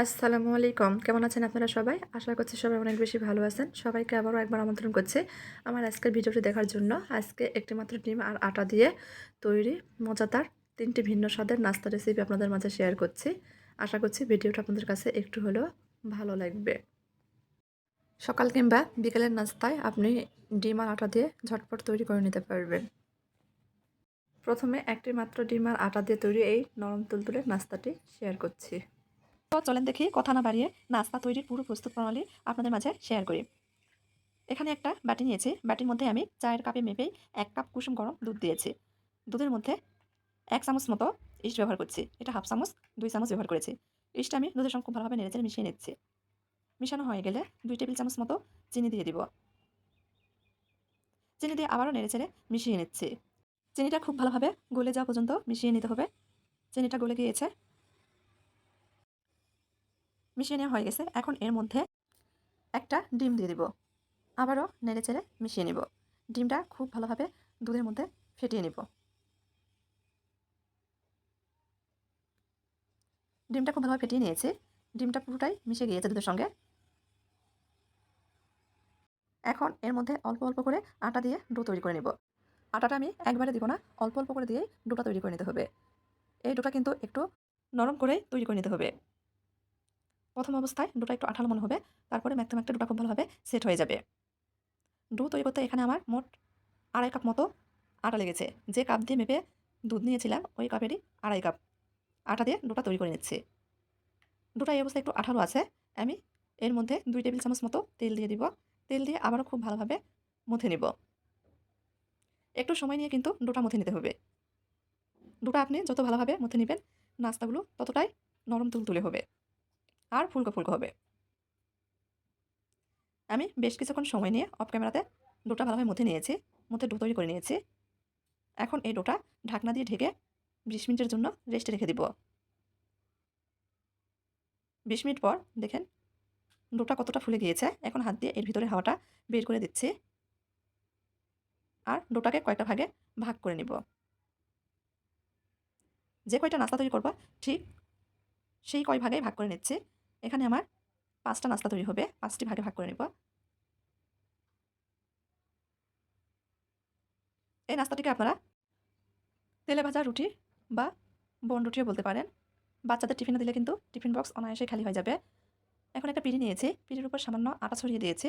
আসসালামু আলাইকুম। কেমন আছেন আপনারা সবাই? আশা করছি সবাই অনেক বেশি ভালো আছেন। সবাইকে আবারও একবার আমন্ত্রণ করছি আমার আজকের ভিডিওটি দেখার জন্য। আজকে একটি মাত্র ডিম আর আটা দিয়ে তৈরি মজাদার তিনটি ভিন্ন স্বাদের নাস্তা রেসিপি আপনাদের মাঝে শেয়ার করছি। আশা করছি ভিডিওটা আপনাদের কাছে একটু হলেও ভালো লাগবে। সকাল কিংবা বিকেলের নাস্তায় আপনি ডিম আর আটা দিয়ে ঝটপট তৈরি করে নিতে পারবেন। প্রথমে একটি মাত্র ডিম আর আটা দিয়ে তৈরি এই নরম তুলতুলের নাস্তাটি শেয়ার করছি। তো চলেন দেখি কথা না বাড়িয়ে নাস্তা তৈরির পুরো প্রস্তুত প্রণালী আপনাদের মাঝে শেয়ার করি। এখানে একটা বাটি নিয়েছি। বাটির মধ্যে আমি চায়ের কাপে মেপেই এক কাপ কুসুম গরম দুধ দিয়েছি। দুধের মধ্যে এক চামচ মতো ইস্ট ব্যবহার করছি। এটা হাফ চামচ, দুই চামচ ব্যবহার করেছি। ইস্টটা আমি দুধের সঙ্গে খুব ভালোভাবে নেড়েচেড়ে মিশিয়ে নিচ্ছি। মিশানো হয়ে গেলে দুই টেবিল চামচ মতো চিনি দিয়ে দিব। চিনি দিয়ে আবারও নেড়েচেড়ে মিশিয়ে নিচ্ছি। চিনিটা খুব ভালোভাবে গলে যাওয়া পর্যন্ত মিশিয়ে নিতে হবে। চিনিটা গলে গিয়েছে। মিশিয়ে নেওয়া হয়ে গেছে। এখন এর মধ্যে একটা ডিম দিয়ে দিব। আবারও নেড়ে চেড়ে মিশিয়ে নিব। ডিমটা খুব ভালোভাবে দুধের মধ্যে ফেটিয়ে নিব। ডিমটা খুব ভালোভাবে ফেটিয়ে নিয়েছি। ডিমটা পুরোটাই মিশে গিয়েছে দুধের সঙ্গে। এখন এর মধ্যে অল্প অল্প করে আটা দিয়ে ডো তৈরি করে নেব। আটাটা আমি একবারে দিব না, অল্প অল্প করে দিয়েই ডোটা তৈরি করে নিতে হবে। এই ডোটা কিন্তু একটু নরম করেই তৈরি করে নিতে হবে। প্রথম অবস্থায় ডোটা একটু আঠালো মনে হবে, তারপরে ম্যাকতে ম্যাকতে ডোটা খুব ভালোভাবে সেট হয়ে যাবে। ডো তৈরি করতে এখানে আমার মোট আড়াই কাপ মতো আটা লেগেছে। যে কাপ দিয়ে মেপে দুধ নিয়েছিলাম, ওই কাপেরই আড়াই কাপ আটা দিয়ে ডোটা তৈরি করে নিচ্ছি। ডোটা এই অবস্থায় একটু আঠালো আছে, আমি এর মধ্যে দুই টেবিল চামচ মতো তেল দিয়ে দিব। তেল দিয়ে আবারও খুব ভালোভাবে মুথে নিব। একটু সময় নিয়ে কিন্তু ডোটা মুথে নিতে হবে। ডোটা আপনি যত ভালোভাবে মুথে নেবেন, নাস্তাগুলো ততটাই নরম তুলতুলে হবে। আর ফুলকো ফুলকো হবে। আমি বেশ কিছুক্ষণ সময় নিয়ে অফ ক্যামেরাতে ডোটা ভালোভাবে মুথে নিয়েছি মুথে ডো তৈরি করে নিয়েছি। এখন এই ডোটা ঢাকনা দিয়ে ঢেকে বিশ মিনিটের জন্য রেস্টে রেখে দিব। বিশ মিনিট পর দেখেন ডোটা কতটা ফুলে গিয়েছে, এখন হাত দিয়ে এর ভিতরে হাওয়াটা বের করে দিচ্ছি। আর ডোটাকে কয়েকটা ভাগে ভাগ করে নিব। যে কয়টা নাস্তা তৈরি করব ঠিক সেই কয় ভাগে ভাগ করে নিচ্ছে। এখানে আমার পাঁচটা নাস্তা তৈরি হবে। পাঁচটি ভাগে ভাগ করে নেব। এই নাস্তাটিকে আপনারা তেলে ভাজা রুটি বা বন রুটিও বলতে পারেন। বাচ্চাদের টিফিনে দিলে কিন্তু টিফিন বক্স অনায়াসে খালি হয়ে যাবে। এখন একটা পিড়ি নিয়েছি। পিড়ির উপর সামান্য আটা ছড়িয়ে দিয়েছি।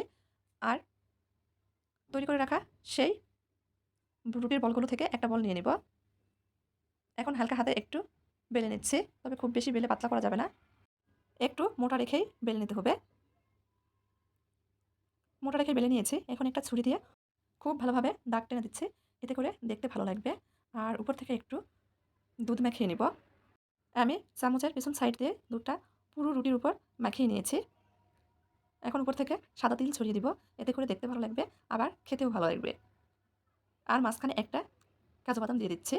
আর তৈরি করে রাখা সেই রুটির বলগুলো থেকে একটা বল নিয়ে নিব। এখন হালকা হাতে একটু বেলে নিচ্ছি। তবে খুব বেশি বেলে পাতলা করা যাবে না। একটু মোটা রেখেই বেলে নিতে হবে। মোটা রেখে বেলে নিয়েছি। এখন একটা ছুরি দিয়ে খুব ভালোভাবে দাগ টেনে দিচ্ছি। এতে করে দেখতে ভালো লাগবে। আর উপর থেকে একটু দুধ মাখিয়ে নিব। আমি চামচের পেছন সাইড দিয়ে দুধটা পুরো রুটির উপর মাখিয়ে নিয়েছি। এখন উপর থেকে সাদা তিল ছড়িয়ে দিব। এতে করে দেখতে ভালো লাগবে, আবার খেতেও ভালো লাগবে। আর মাঝখানে একটা কাজু বাদাম দিয়ে দিচ্ছি।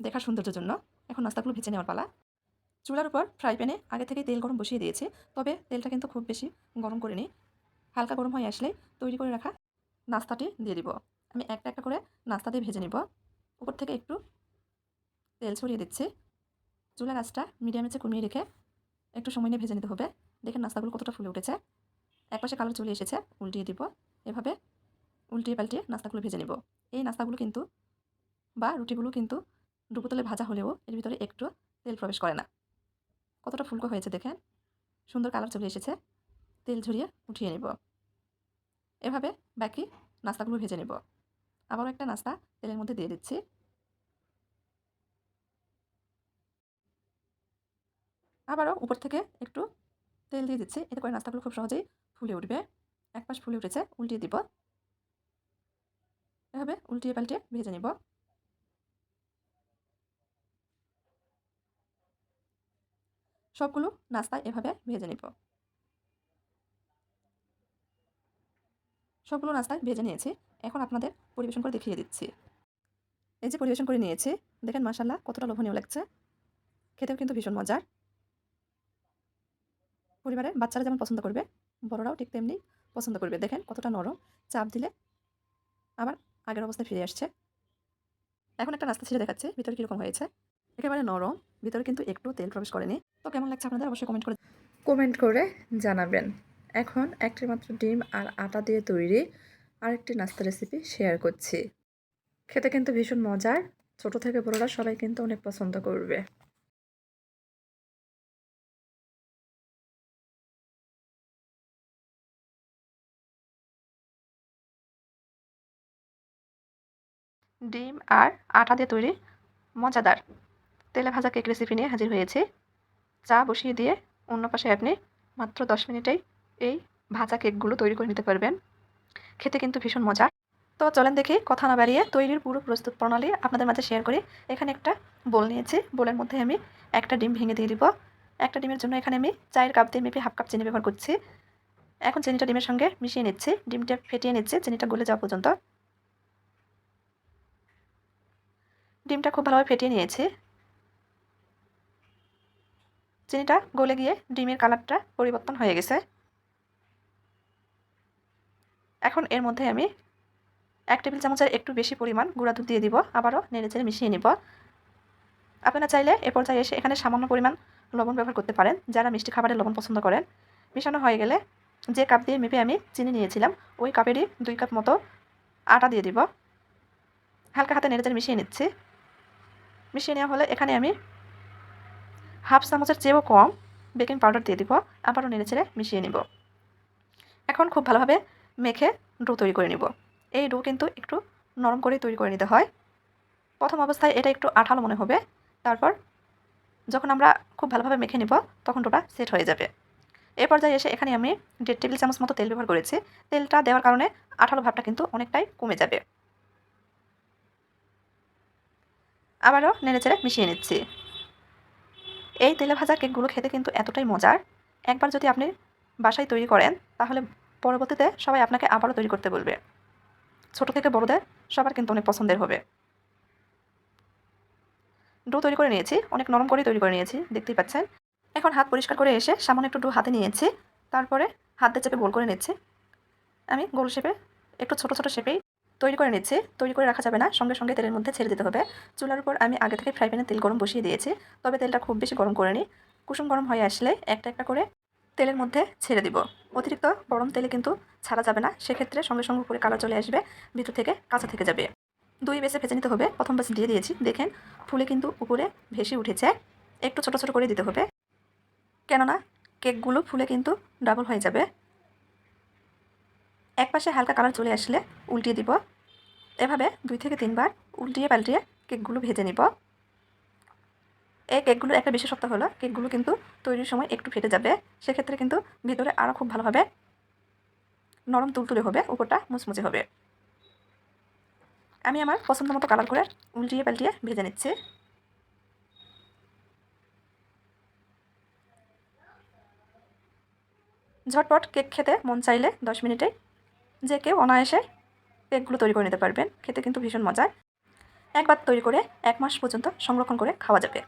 দেখার সৌন্দর্যের জন্য। এখন নাস্তাগুলো ভেজে নেওয়ার পালা। চুলার উপর ফ্রাই প্যানে আগে থেকে তেল গরম বসিয়ে দিয়েছে, তবে তেলটা কিন্তু খুব বেশি গরম করে নিই হালকা গরম হয়ে আসলে তৈরি করে রাখা নাস্তাটি দিয়ে দিব। আমি একটা একটা করে নাস্তা দিয়ে ভেজে নিব। উপর থেকে একটু তেল ছড়িয়ে দিচ্ছি। চুলার আঁচটা মিডিয়াম আঁচে কমিয়ে রেখে একটু সময় নিয়ে ভেজে নিতে হবে। দেখে নাস্তাগুলো কতটা ফুলে উঠেছে। একপাশে কালার চলে এসেছে, উল্টিয়ে দিব। এভাবে উল্টিয়ে পাল্টিয়ে নাস্তাগুলো ভেজে নিব। এই নাস্তাগুলো কিন্তু বা রুটিগুলো কিন্তু ডুবোতলে ভাজা হলেও এর ভিতরে একটু তেল প্রবেশ করে না। কতটা ফুলকো হয়েছে দেখেন? সুন্দর কালার চলে এসেছে। তেল ঝরিয়ে উঠিয়ে নেব। এভাবে বাকি নাস্তাগুলো ভেজে নেব। আবারও একটা নাস্তা তেলের মধ্যে দিয়ে দিচ্ছি। আবারও উপর থেকে একটু তেল দিয়ে দিচ্ছি। এতে করে নাস্তাগুলো খুব সহজেই ফুলে উঠবে। এক পাশ ফুলে উঠেছে, উল্টিয়ে দিব। এভাবে উল্টিয়ে পাল্টিয়ে ভেজে নিব। সবগুলো নাস্তা এভাবে ভেজে নিব। সবগুলো নাস্তায় ভেজে নিয়েছি। এখন আপনাদের পরিবেশন করে দেখিয়ে দিচ্ছি। এই যে পরিবেশন করে নিয়েছি, দেখেন মাসাল্লাহ কতটা লোভনীয় লাগছে। খেতেও কিন্তু ভীষণ মজার। পরিবারে বাচ্চারা যেমন পছন্দ করবে, বড়রাও ঠিক তেমনি পছন্দ করবে। দেখেন কতটা নরম, চাপ দিলে আবার আগের অবস্থায় ফিরে আসছে। এখন একটা নাস্তা ছিঁড়ে দেখাচ্ছে, ভিতরে কীরকম হয়েছে। একেবারে নরম ভিতরে কিন্তু একটু তেল প্রবেশ করেনি। তো কেমন লাগছে আপনাদের? অবশ্যই কমেন্ট করে কমেন্ট করে জানাবেন। এখন একটি মাত্র ডিম আর আটা দিয়ে তৈরি আরেকটি নাস্তা রেসিপি শেয়ার করছি। খেতে কিন্তু ভীষণ মজার। ছোট থেকে বড়রা সবাই কিন্তু অনেক পছন্দ করবে। ডিম আর আটা দিয়ে তৈরি মজাদার তেলে ভাজা কেক রেসিপি নিয়ে হাজির হয়েছি। চা বসিয়ে দিয়ে অন্য পাশে আপনি মাত্র দশ মিনিটেই এই ভাজা কেকগুলো তৈরি করে নিতে পারবেন। খেতে কিন্তু ভীষণ মজার তো চলেন দেখি কথা না বাড়িয়ে তৈরির পুরো প্রস্তুত প্রণালী আপনাদের মাঝে শেয়ার করি। এখানে একটা বোল নিয়েছি। বোলের মধ্যে আমি একটা ডিম ভেঙে দিয়ে দিব। একটা ডিমের জন্য এখানে আমি চায়ের কাপ দিয়ে মেপে হাফ কাপ চিনি ব্যবহার করছি। এখন চিনিটা ডিমের সঙ্গে মিশিয়ে নিচ্ছি। ডিমটা ফেটিয়ে নিচ্ছে। চিনিটা গলে যাওয়া পর্যন্ত। ডিমটা খুব ভালোভাবে ফেটিয়ে নিয়েছি। চিনিটা গলে গিয়ে ডিমের কালারটা পরিবর্তন হয়ে গেছে। এখন এর মধ্যে আমি এক টেবিল চামচের একটু বেশি পরিমাণ গুঁড়া দুধ দিয়ে দিব, আবারও নেড়ে চেড়ে মিশিয়ে নিব। আপনারা চাইলে এ পর্যায়ে এসে এখানে সামান্য পরিমাণ লবণ ব্যবহার করতে পারেন, যারা মিষ্টি খাবারের লবণ পছন্দ করেন। মিশানো হয়ে গেলে যে কাপ দিয়ে মেপে আমি চিনি নিয়েছিলাম, ওই কাপেরই দুই কাপ মতো আটা দিয়ে দিব। হালকা হাতে নেড়ে চেড়ে মিশিয়ে নিচ্ছি। মিশিয়ে নেওয়া হলে এখানে আমি হাফ চামচের চেয়েও কম বেকিং পাউডার দিয়ে দিব, আবারও নেড়ে ছেড়ে মিশিয়ে নিব। এখন খুব ভালোভাবে মেখে ডো তৈরি করে নিব। এই ডো কিন্তু একটু নরম করে তৈরি করে নিতে হয়। প্রথম অবস্থায় এটা একটু আঠালো মনে হবে, তারপর যখন আমরা খুব ভালোভাবে মেখে নিব, তখন ডোটা সেট হয়ে যাবে। এ পর্যায়ে এসে এখানে আমি দেড় টেবিল চামচ মতো তেল ব্যবহার করেছি। তেলটা দেওয়ার কারণে আঠালো ভাবটা কিন্তু অনেকটাই কমে যাবে। আবারও নেড়ে নেড়েচেড়ে মিশিয়ে নিচ্ছি। এই তেলে ভাজা কেকগুলো খেতে কিন্তু এতটাই মজার। একবার যদি আপনি বাসায় তৈরি করেন, তাহলে পরবর্তীতে সবাই আপনাকে আবারও তৈরি করতে বলবে। ছোট থেকে বড়দের সবার কিন্তু অনেক পছন্দের হবে। ডো তৈরি করে নিয়েছি, অনেক নরম করে তৈরি করে নিয়েছি, দেখতেই পাচ্ছেন। এখন হাত পরিষ্কার করে এসে সামান্য একটু ডো হাতে নিয়েছি, তারপরে হাত চেপে গোল করে নিচ্ছি। আমি গোল শেপে, একটু ছোট ছোট শেপেই তৈরি করে নিচ্ছি। তৈরি করে রাখা যাবে না। সঙ্গে সঙ্গে তেলের মধ্যে ছেড়ে দিতে হবে। চুলার উপর আমি আগে থেকে ফ্রাই প্যানে তেল গরম বসিয়ে দিয়েছি। তবে তেলটা খুব বেশি গরম করে নিই কুসুম গরম হয়ে আসলে একটা একটা করে তেলের মধ্যে ছেড়ে দিব। অতিরিক্ত গরম তেলে কিন্তু ছাড়া যাবে না। সেক্ষেত্রে সঙ্গে সঙ্গে করে কালার চলে আসবে, ভিতর থেকে কাঁচা থেকে যাবে। দুই বেসে ভেজে নিতে হবে। প্রথম বেসে দিয়ে দিয়েছি। দেখেন, ফুলে কিন্তু উপরে ভেসে উঠেছে। একটু ছোট ছোট করে দিতে হবে। কেননা কেকগুলো ফুলে কিন্তু ডাবল হয়ে যাবে। এক পাশে হালকা কালার চলে আসলে উল্টিয়ে দিব। এভাবে দুই থেকে তিনবার উল্টিয়ে পাল্টিয়ে কেকগুলো ভেজে নিব। এই কেকগুলো একটা বিশেষত্ব হলো, কেকগুলো কিন্তু তৈরির সময় একটু ফেটে যাবে। সেক্ষেত্রে কিন্তু ভিতরে আরও খুব ভালোভাবে নরম তুলতুলে হবে, উপরটা মুচমুচে হবে। আমি আমার পছন্দ মতো কালার করে উল্টিয়ে পাল্টিয়ে ভেজে নিচ্ছি। ঝটপট কেক খেতে মন চাইলে দশ মিনিটে যে কেউ অনায়াসে কেকগুলো তৈরি করে নিতে পারবেন। খেতে কিন্তু ভীষণ মজার। একবার তৈরি করে এক মাস পর্যন্ত সংরক্ষণ করে খাওয়া যাবে।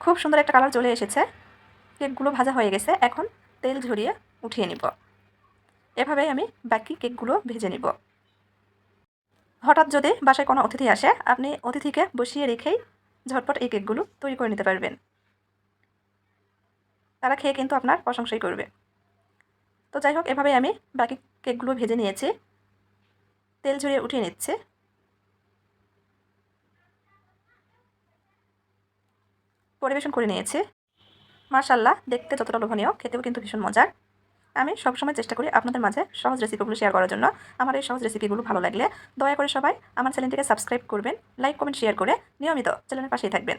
খুব সুন্দর একটা কালার চলে এসেছে। কেকগুলো ভাজা হয়ে গেছে। এখন তেল ঝরিয়ে উঠিয়ে নিব। এভাবে আমি বাকি কেকগুলো ভেজে নিব। হঠাৎ যদি বাসায় কোনো অতিথি আসে, আপনি অতিথিকে বসিয়ে রেখেই ঝটপট এই কেকগুলো তৈরি করে নিতে পারবেন। তারা খেয়ে কিন্তু আপনার প্রশংসাই করবে। তো যাই হোক এভাবে আমি বাকি কেকগুলো ভেজে নিয়েছি। তেল ঝরিয়ে উঠিয়ে নিচ্ছে। পরিবেশন করে নিয়েছে। মার্শাল্লাহ দেখতে যতটা লোভনীয়, খেতেও কিন্তু ভীষণ মজার। আমি সবসময় চেষ্টা করি আপনাদের মাঝে সহজ রেসিপিগুলো শেয়ার করার জন্য। আমার এই সহজ রেসিপিগুলো ভালো লাগলে দয়া করে সবাই আমার চ্যানেলটিকে সাবস্ক্রাইব করবেন লাইক কমেন্ট শেয়ার করে নিয়মিত চ্যানেলের পাশেই থাকবেন।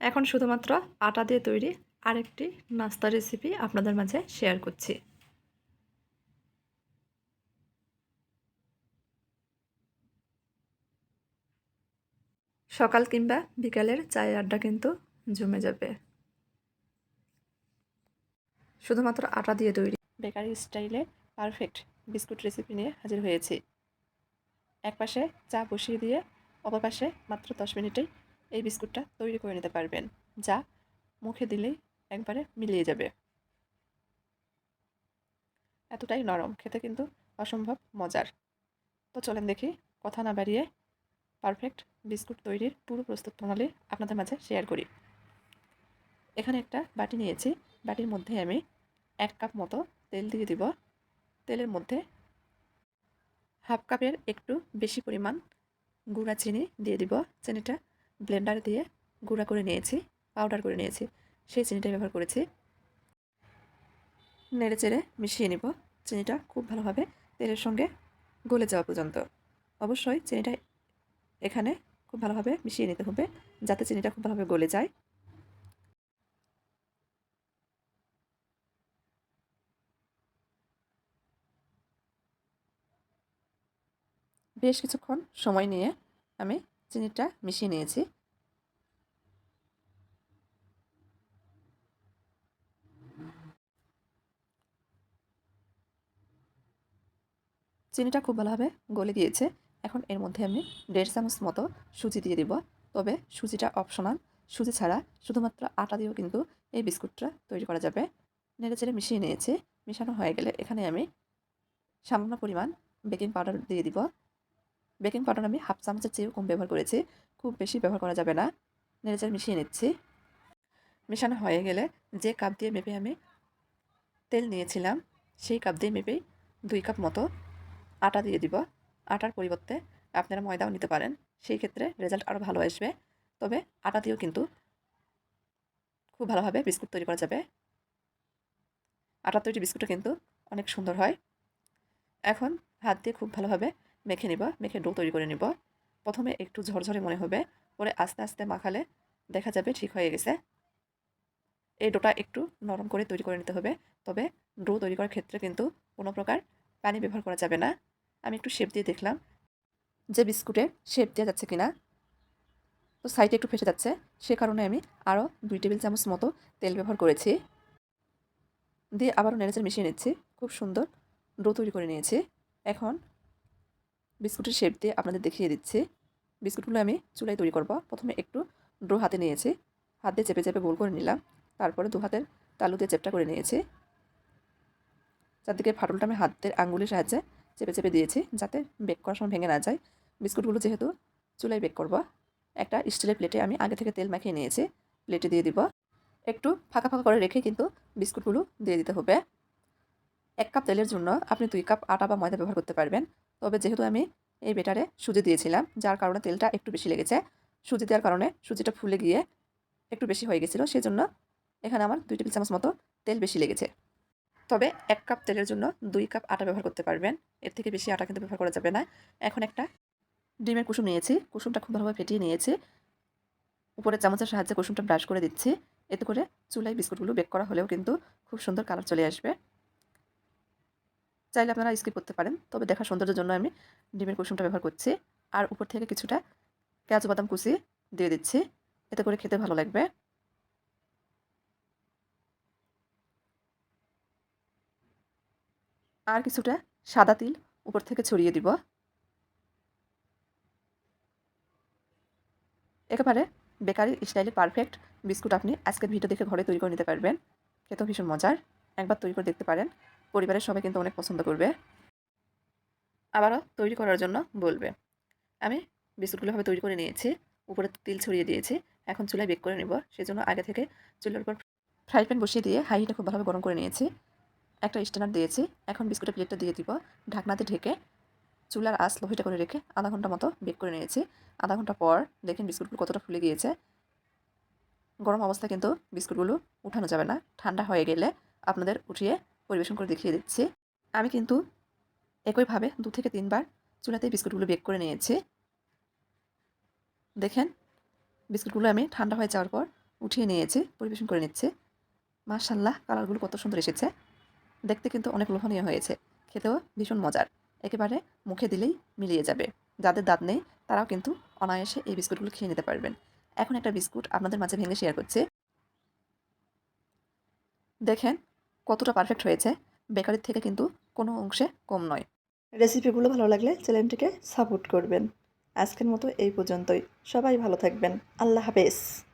এখন শুধুমাত্র আটা দিয়ে তৈরি আরেকটি নাস্তা রেসিপি আপনাদের মাঝে শেয়ার করছি। সকাল কিংবা বিকালের চায়ের আড্ডা কিন্তু জমে যাবে। শুধুমাত্র আটা দিয়ে তৈরি। বেকারি স্টাইলে পারফেক্ট বিস্কুট রেসিপি নিয়ে হাজির হয়েছি। এক পাশে চা বসিয়ে দিয়ে অপর পাশে মাত্র দশ মিনিটেই এই বিস্কুটটা তৈরি করে নিতে পারবেন, যা মুখে দিলেই একবারে মিলিয়ে যাবে। এতটাই নরম, খেতে কিন্তু অসম্ভব মজার। তো চলেন দেখি, কথা না বাড়িয়ে পারফেক্ট বিস্কুট তৈরির পুরো প্রস্তুত প্রণালী আপনাদের মাঝে শেয়ার করি। এখানে একটা বাটি নিয়েছি। বাটির মধ্যে আমি এক কাপ মতো তেল দিয়ে দিব। তেলের মধ্যে হাফ কাপের একটু বেশি পরিমাণ গুঁড়া চিনি দিয়ে দিব। চিনিটা ব্লেন্ডার দিয়ে গুঁড়া করে নিয়েছি পাউডার করে নিয়েছি। সেই চিনিটা ব্যবহার করেছি। নেড়ে চেড়ে মিশিয়ে নিব। চিনিটা খুব ভালোভাবে তেলের সঙ্গে গলে যাওয়া পর্যন্ত। অবশ্যই চিনিটা এখানে খুব ভালোভাবে মিশিয়ে নিতে হবে যাতে চিনিটা খুব ভালোভাবে গলে যায়। বেশ কিছুক্ষণ সময় নিয়ে আমি চিনিটা মিশিয়ে নিয়েছি। চিনিটা খুব ভালোভাবে গলে গিয়েছে। এখন এর মধ্যে আমি দেড় চামচ মতো সুজি দিয়ে দিব। তবে সুজিটা অপশনাল। সুজি ছাড়া শুধুমাত্র আটা দিয়েও কিন্তু এই বিস্কুটটা তৈরি করা যাবে। নেড়ে চেড়ে মিশিয়ে নিয়েছি। মিশানো হয়ে গেলে এখানে আমি সামান্য পরিমাণ বেকিং পাউডার দিয়ে দিব। বেকিং পাউডার আমি হাফ চামচের চেয়েও কম ব্যবহার করেছি। খুব বেশি ব্যবহার করা যাবে না। নেড়ে চেড়ে মিশিয়ে নিচ্ছি। মেশানো হয়ে গেলে যে কাপ দিয়ে মেপে আমি তেল নিয়েছিলাম, সেই কাপ দিয়ে মেপেই দুই কাপ মতো আটা দিয়ে দিব। আটার পরিবর্তে আপনারা ময়দাও নিতে পারেন। সেই ক্ষেত্রে রেজাল্ট আরও ভালো আসবে। তবে আটা দিয়েও কিন্তু খুব ভালোভাবে বিস্কুট তৈরি করা যাবে। আটা তৈরি বিস্কুটও কিন্তু অনেক সুন্দর হয়। এখন হাত দিয়ে খুব ভালোভাবে মেখে নিব, মেখে ডো তৈরি করে নিব। প্রথমে একটু ঝরঝরে মনে হবে, পরে আস্তে আস্তে মাখালে দেখা যাবে ঠিক হয়ে গেছে। এই ডোটা একটু নরম করে তৈরি করে নিতে হবে। তবে ডো তৈরি করার ক্ষেত্রে কিন্তু কোনো প্রকার পানি ব্যবহার করা যাবে না। আমি একটু শেপ দিয়ে দেখলাম যে বিস্কুটে শেপ দেওয়া যাচ্ছে কিনা। তো সাইডে একটু ফেসে যাচ্ছে, সে কারণে আমি আরও দুই টেবিল চামচ মতো তেল ব্যবহার করেছি। দিয়ে আবারও নেড়েচেড়ে মিশিয়ে নিচ্ছি, খুব সুন্দর ডো তৈরি করে নিয়েছি। এখন বিস্কুটের শেপ দিয়ে আপনাদের দেখিয়ে দিচ্ছি। বিস্কুটগুলো আমি চুলায় তৈরি করব। প্রথমে একটু ডো হাতে নিয়েছি, হাত দিয়ে চেপে চেপে গোল করে নিলাম, তারপরে দু হাতের তালু দিয়ে চেপটা করে নিয়েছি। চারদিকে ফাটলটা আমি হাতের আঙ্গুলের সাহায্যে চেপে চেপে দিয়েছি যাতে বেক করার সময় ভেঙে না যায়। বিস্কুটগুলো যেহেতু চুলায় বেক করব, একটা স্টিলের প্লেটে আমি আগে থেকে তেল মাখিয়ে নিয়েছি, প্লেটে দিয়ে দিব। একটু ফাঁকা ফাঁকা করে রেখে কিন্তু বিস্কুটগুলো দিয়ে দিতে হবে। এক কাপ তেলের জন্য আপনি দুই কাপ আটা বা ময়দা ব্যবহার করতে পারবেন, তবে যেহেতু আমি এই বেটারে সুজি দিয়েছিলাম, যার কারণে তেলটা একটু বেশি লেগেছে। সুজি দেওয়ার কারণে সুজিটা ফুলে গিয়ে একটু বেশি হয়ে গেছিল সেই জন্য এখানে আমার দুই টেবিল চামচ মতো তেল বেশি লেগেছে। তবে এক কাপ তেলের জন্য দুই কাপ আটা ব্যবহার করতে পারবেন। এর থেকে বেশি আটা কিন্তু ব্যবহার করা যাবে না। এখন একটা ডিমের কুসুম নিয়েছি। কুসুমটা খুব ভালোভাবে ফেটিয়ে নিয়েছি। উপরে চামচের সাহায্যে কুসুমটা ব্রাশ করে দিচ্ছি। এতে করে চুলায় বিস্কুটগুলো বেক করা হলেও কিন্তু খুব সুন্দর কালার চলে আসবে। চাইলে আপনারা স্কিপ করতে পারেন, তবে দেখা সৌন্দর্যের জন্য আমি ডিমের কুসুমটা ব্যবহার করছি। আর উপর থেকে কিছুটা পেঁয়াজ বাদাম কুচি দিয়ে দিচ্ছি। এতে করে খেতে ভালো লাগবে। আর কিছুটা সাদা তিল উপর থেকে ছড়িয়ে দিব। একেবারে বেকারি স্টাইলে পারফেক্ট বিস্কুট আপনি আজকের ভিডিও দেখে ঘরে তৈরি করে নিতে পারবেন। খেতেও ভীষণ মজার। একবার তৈরি করে দেখতে পারেন। পরিবারের সবাই কিন্তু অনেক পছন্দ করবে। আবারও তৈরি করার জন্য বলবে, আমি বিস্কুটগুলোভাবে তৈরি করে নিয়েছি, উপরে তিল ছড়িয়ে দিয়েছি, এখন চুলায় বেক করে নেব। সেজন্য আগে থেকে চুলার উপর ফ্রাই প্যান বসিয়ে দিয়ে হাই হিটে খুব ভালোভাবে গরম করে নিয়েছি। একটা স্ট্যান্ডার দিয়েছি। এখন বিস্কুটের প্লেটটা দিয়ে দিব। ঢাকনাতে ঢেকে চুলার আঁচ লোহিটা করে রেখে আধা ঘণ্টা মতো বেক করে নিয়েছি। আধা ঘণ্টা পর দেখেন বিস্কুটগুলো কতটা ফুলে গিয়েছে। গরম অবস্থায় কিন্তু বিস্কুটগুলো উঠানো যাবে না। ঠান্ডা হয়ে গেলে আপনাদের উঠিয়ে পরিবেশন করে দেখিয়ে দিচ্ছি। আমি কিন্তু একইভাবে দু থেকে তিনবার চুলাতে বিস্কুটগুলো বেক করে নিয়েছি। দেখেন বিস্কুটগুলো আমি ঠান্ডা হয়ে যাওয়ার পর উঠিয়ে নিয়েছি, পরিবেশন করে নিচ্ছি। মার্শাল্লাহ কালারগুলো কত সুন্দর এসেছে। দেখতে কিন্তু অনেক লোভনীয় হয়েছে। খেতেও ভীষণ মজার। একেবারে মুখে দিলেই মিলিয়ে যাবে। যাদের দাঁত নেই, তারাও কিন্তু অনায়াসে এই বিস্কুটগুলো খেয়ে নিতে পারবেন। এখন একটা বিস্কুট আপনাদের মাঝে ভেঙে শেয়ার করছে। দেখেন, কতটা পারফেক্ট হয়েছে। বেকারির থেকে কিন্তু কোনো অংশে কম নয়। রেসিপিগুলো ভালো লাগলে চ্যানেলটিকে সাপোর্ট করবেন। আজকের মতো এই পর্যন্তই। সবাই ভালো থাকবেন। আল্লাহ হাফেজ।